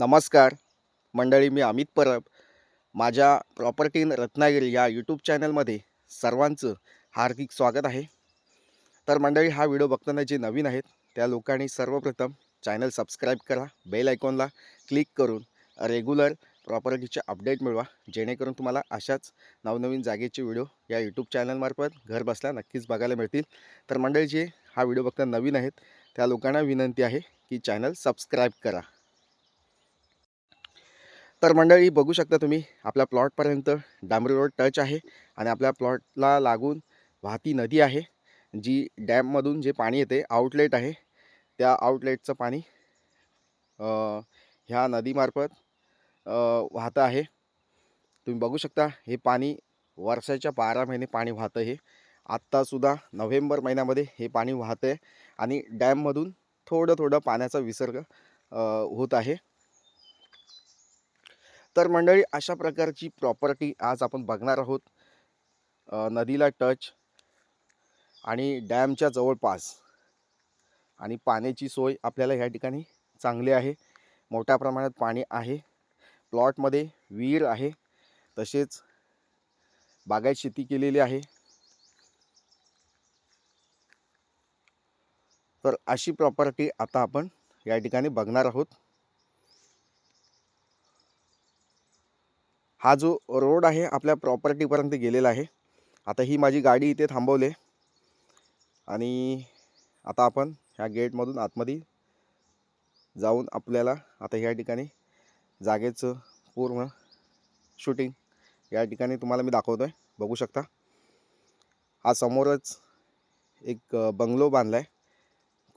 नमस्कार. मंडळी मी अमित परब. माझ्या प्रॉपर्टी इन रत्नागिरी या यूट्यूब चॅनलमध्ये सर्वांचं हार्दिक स्वागत आहे. तर मंडळी हा व्हिडिओ बघताना जे नवीन आहेत त्या लोकांनी सर्वप्रथम चॅनल सबस्क्राईब करा बेल आयकॉनला क्लिक करून रेग्युलर प्रॉपर्टीचे अपडेट मिळवा जेणेकरून तुम्हाला अशाच नवनवीन जागेचे व्हिडिओ या यूट्यूब चॅनलमार्फत घर बसल्या नक्कीच बघायला मिळतील. तर मंडळी जे हा व्हिडिओ बघताना नवीन आहेत त्या लोकांना विनंती आहे की चॅनल सबस्क्राईब करा. तर मंडळी बघू शकता तुम्ही आपल्या प्लॉटपर्यंत डांबरी रोड टच आहे आणि आपल्या प्लॉटला लागून वाहती नदी आहे जी डॅममधून जे पाणी येते आउटलेट आहे. त्या आउटलेटचं पाणी ह्या नदीमार्फत वाहतं आहे. तुम्ही बघू शकता हे पाणी वर्षाच्या बारा महिने पाणी वाहतं हे. आत्तासुद्धा नोव्हेंबर महिन्यामध्ये हे पाणी वाहतं आहे आणि डॅममधून थोडं थोडं पाण्याचा विसर्ग होत आहे. तर मंडळी अशा प्रकारची प्रॉपर्टी आज आपण बघणार आहोत. नदीला टच आणि डॅमच्या जवळपास आणि पाण्याची सोय आपल्याला ह्या ठिकाणी चांगली आहे. मोठ्या प्रमाणात पाणी आहे. प्लॉटमध्ये विहीर आहे. तसेच बागायत शेती केलेली आहे. तर अशी प्रॉपर्टी आता आपण या ठिकाणी बघणार आहोत. हा जो रोड आहे आपल्या प्रॉपर्टीपर्यंत गेलेला आहे. आता ही माझी गाडी इथे थांबवले आणि आता आपण ह्या गेटमधून आतमध्ये जाऊन आपल्याला आता ह्या ठिकाणी जागेचं पूर्ण शूटिंग या ठिकाणी तुम्हाला मी दाखवतो आहे बघू शकता. हा समोरच एक बंगलो बांधला आहे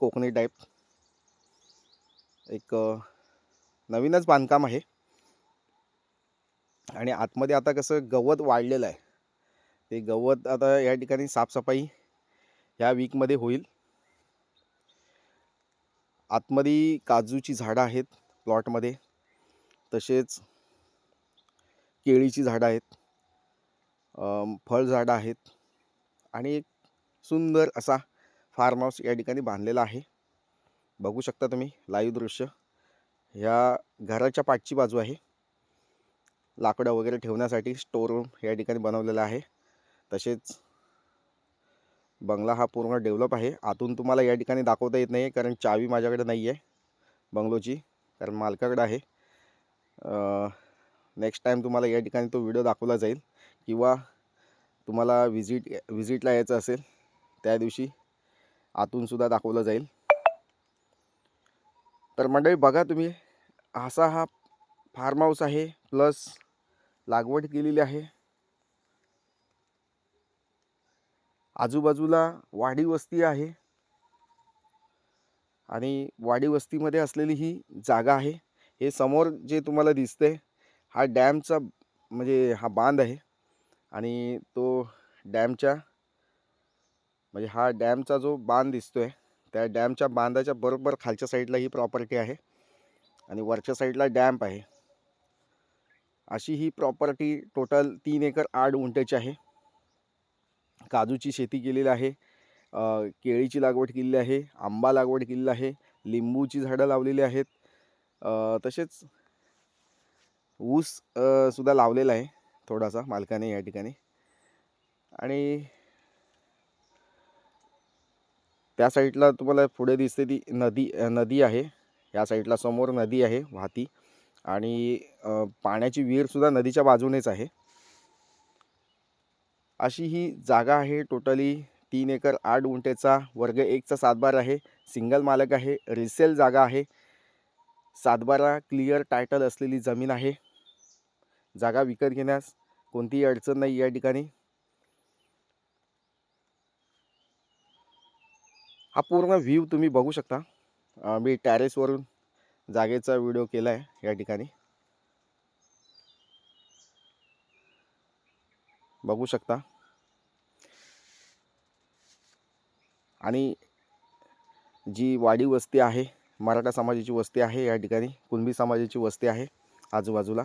कोकणी टाईप एक नवीनच बांधकाम आहे. आणि आतमध्ये आता कसं गवत वाढलेलं आहे. ते गवत आता या ठिकाणी साफसफाई ह्या वीकमध्ये होईल. आतमध्ये काजूची झाडं आहेत प्लॉटमध्ये तसेच केळीची झाडं आहेत. फळझाडं आहेत. आणि एक सुंदर असा फार्म हाऊस या ठिकाणी बांधलेला आहे. बघू शकता तुम्ही लाईव्ह दृश्य. ह्या घराच्या पाठची बाजू आहे. लाकडं वगैरे ठेवण्यासाठी स्टोर रूम या ठिकाणी बनवलेला आहे. तसेच बंगला हा पूर्ण डेव्हलप आहे. आतून तुम्हाला या ठिकाणी दाखवता येत नाही कारण चावी माझ्याकडे नाही आहे बंगलोची कारण मालकाकडे आहे. नेक्स्ट टाईम तुम्हाला या ठिकाणी तो व्हिडिओ दाखवला जाईल किंवा तुम्हाला व्हिजिट व्हिजिटला यायचं असेल त्या दिवशी आतूनसुद्धा दाखवलं जाईल. तर मंडळी बघा तुम्ही असा हा फार्म हाऊस आहे प्लस लागवड केलेली आहे. आजूबाजूला वाडी वस्ती आहे. आणि वाडी वस्तीमध्ये असलेली ही जागा आहे. हे समोर जे तुम्हाला दिसते हा डॅमचा म्हणजे हा बांध आहे. आणि तो डॅमच्या म्हणजे हा डॅमचा जो बांध दिसतोय त्या डॅमच्या बांधाच्या बरोबर खालच्या साईडला ही प्रॉपर्टी आहे. आणि वरच्या साईडला डॅम्प आहे. अशी ही प्रॉपर्टी टोटल तीन एकर आठ गुंठ्याची आहे. काजूची शेती केलेली आहे. केळीची लागवड केलेली आहे. आंबा लागवड केलेली आहे. लिंबूची झाडं लावलेली आहेत. तसेच ऊस सुद्धा लावलेला आहे थोडासा मालकाने या ठिकाणी. आणि त्या साईडला तुम्हाला पुढे दिसते ती नदी नदी आहे. या साईडला समोर नदी आहे वाहती. आणि पाण्याची विहीरसुद्धा नदीच्या बाजूनेच आहे. अशी ही जागा आहे टोटली. तीन एकर आठ गुंठेचा वर्ग एकचा सातबारा आहे. सिंगल मालक आहे. रिसेल जागा आहे. सातबारा क्लिअर टायटल असलेली जमीन आहे. जागा विकत घेण्यास कोणतीही अडचण नाही या ठिकाणी. हा पूर्ण व्ह्यू तुम्ही बघू शकता. मी टॅरेसवरून जागेचा व्हिडिओ केला आहे या ठिकाणी. बघू शकता. आणि जी वाडी वस्ती आहे मराठा समाजाची वस्ती आहे या ठिकाणी कुणबी समाजाची वस्ती आहे आजूबाजूला.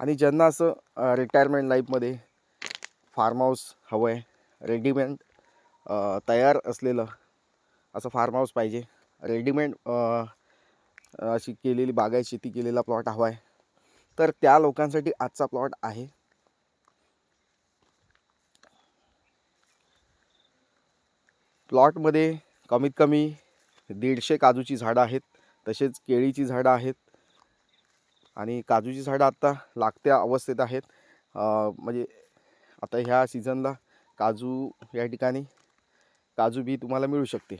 आणि ज्यांना असं रिटायरमेंट लाईफमध्ये फार्म हाऊस हवं आहे रेडीमेड तयार असलेलं असं फार्म हाऊस पाहिजे रेडीमेड अशी केलेली बागाय शेती केलेला प्लॉट हवा आहे. तर त्या लोकांसाठी आजचा प्लॉट आहे. प्लॉटमध्ये कमीत कमी दीडशे काजूची झाडं आहेत तसेच केळीची झाडं आहेत आणि काजूची झाडं आत्ता लागत्या अवस्थेत आहेत. म्हणजे आता ह्या सीझनला काजू या ठिकाणी काजू बी तुम्हाला मिळू शकते.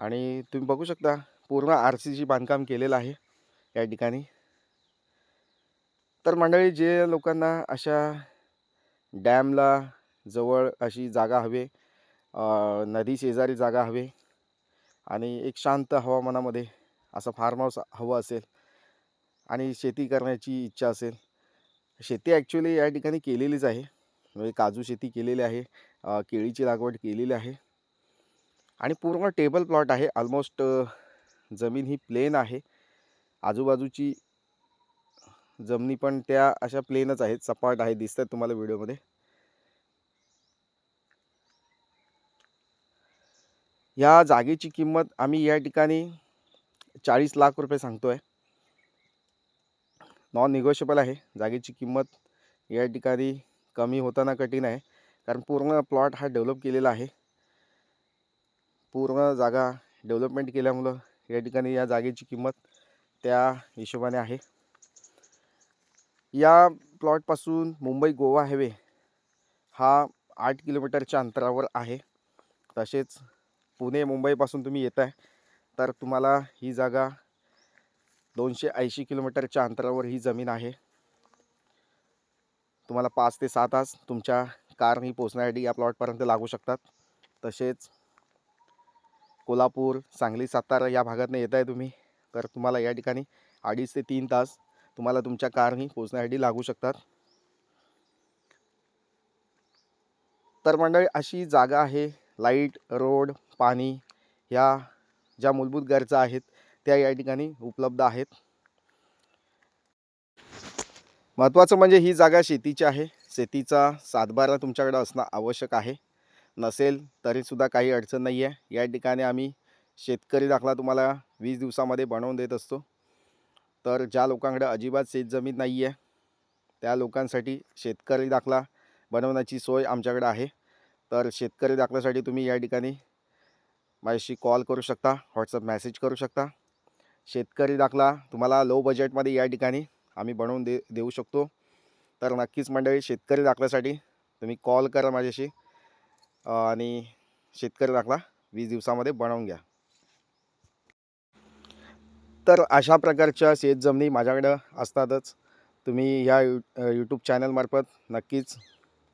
आणि तुम्ही बघू शकता पूर्ण आर सी जी बांधकाम केलेलं आहे या ठिकाणी. तर मंडळी जे लोकांना अशा डॅमला जवळ अशी जागा हवे नदी शेजारी जागा हवे आणि एक शांत हवामानामध्ये असं फार्म हाऊस हवं असेल आणि शेती करण्याची इच्छा असेल. शेती ॲक्च्युली या ठिकाणी केलेलीच आहे. म्हणजे काजू शेती केलेली आहे केळीची लागवड केलेली आहे. आणि पूर्ण टेबल प्लॉट आहे. ऑलमोस्ट जमीन ही प्लेन आहे. आजूबाजूची जमिनी पण त्या अशा प्लेनच आहेत. सपाट आहे दिसतात तुम्हाला व्हिडिओमध्ये. या जागेची किंमत आम्ही या ठिकाणी चाळीस लाख रुपये सांगतो आहे नॉन निगोशिएबल आहे. जागेची किंमत या ठिकाणी कमी होताना कठीण आहे. कारण पूर्ण प्लॉट हा डेव्हलप केलेला आहे. पूर्ण जागा डेव्हलपमेंट केल्यामुळं या ठिकाणी या जागेची किंमत त्या हिशोबाने आहे. या प्लॉटपासून मुंबई गोवा हायवे हा आठ किलोमीटरच्या अंतरावर आहे. तसेच पुणे मुंबईपासून तुम्ही येत आहे तर तुम्हाला ही जागा दोनशे ऐंशी किलोमीटरच्या अंतरावर ही जमीन आहे. तुम्हाला पाच ते सात तास तुमच्या कारनी पोचण्यासाठी या प्लॉटपर्यंत लागू शकतात. तसेच कोल्हापूर सांगली सातारा या भागातनं येत आहे तुम्ही. तर तुम्हाला या ठिकाणी अडीच ते तीन तास तुम्हाला तुमच्या कारनी पोचण्यासाठी लागू शकतात. तर मंडळी अशी जागा आहे लाइट रोड पाणी ह्या ज्या मूलभूत गरजा आहेत त्या या ठिकाणी उपलब्ध आहेत. महत्त्वाचं म्हणजे ही जागा शेतीची आहे. शेतीचा सातबारा तुमच्याकडे असणं आवश्यक आहे. नसेल तरीसुद्धा काही अडचण नाही आहे या ठिकाणी आम्ही शेतकरी दाखला तुम्हाला वीस दिवसामध्ये बनवून देत असतो. तर ज्या लोकांकडे अजिबात शेतजमीन नाही आहे त्या लोकांसाठी शेतकरी दाखला बनवण्याची सोय आमच्याकडे आहे. तर शेतकरी दाखल्यासाठी तुम्ही या ठिकाणी माझ्याशी कॉल करू शकता व्हॉट्सअप मेसेज करू शकता. शेतकरी दाखला तुम्हाला लो बजेटमध्ये या ठिकाणी आम्ही बनवून दे देऊ शकतो. तर नक्कीच मंडळी शेतकरी दाखल्यासाठी तुम्ही कॉल करा माझ्याशी. आणि शेतकरी दाखला वीस दिवसामध्ये बनवून घ्या. तर अशा प्रकारच्या शेतजमिनी माझ्याकडं असतातच. तुम्ही ह्या यू यूट्यूब चॅनलमार्फत नक्कीच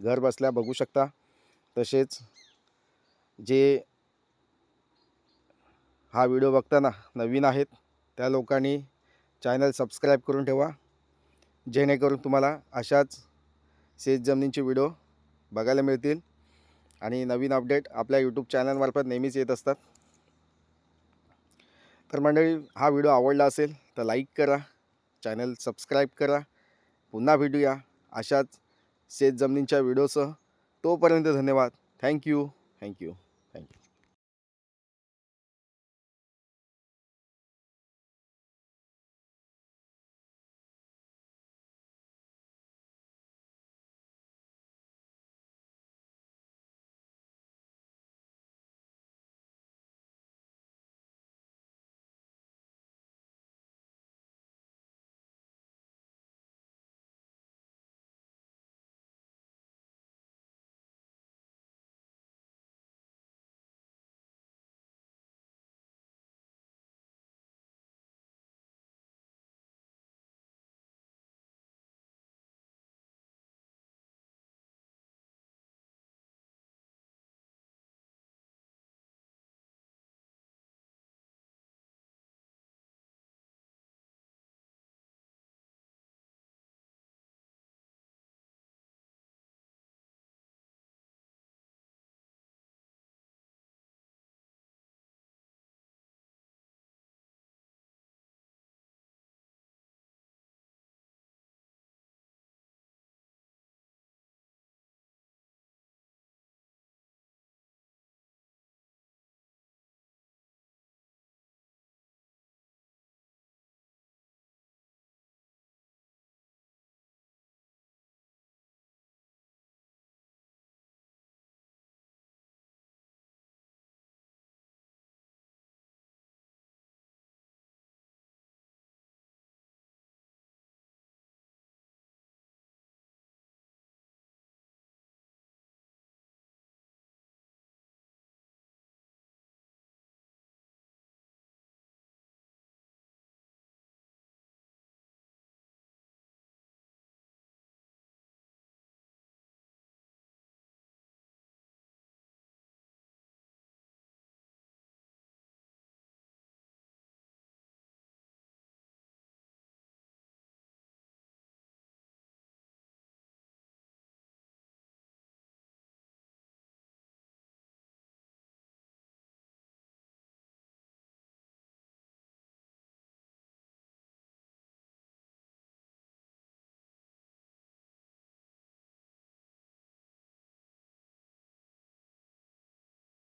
घर बसल्या बघू शकता. तसेच जे हा व्हिडिओ बघताना नवीन आहेत त्या लोकांनी चॅनल सबस्क्राईब करून ठेवा. जेणेकरून तुम्हाला अशाच शेतजमिनींचे व्हिडिओ बघायला मिळतील. आणि नवीन अपडेट आपल्या यूट्यूब चॅनलमार्फत नेहमीच येत असतात. तर मंडळी हा व्हिडिओ आवडला असेल तर लाईक करा चॅनल सबस्क्राईब करा. पुन्हा भेटूया अशाच शेतजमिनींच्या व्हिडिओसह तोपर्यंत धन्यवाद. Thank you thank you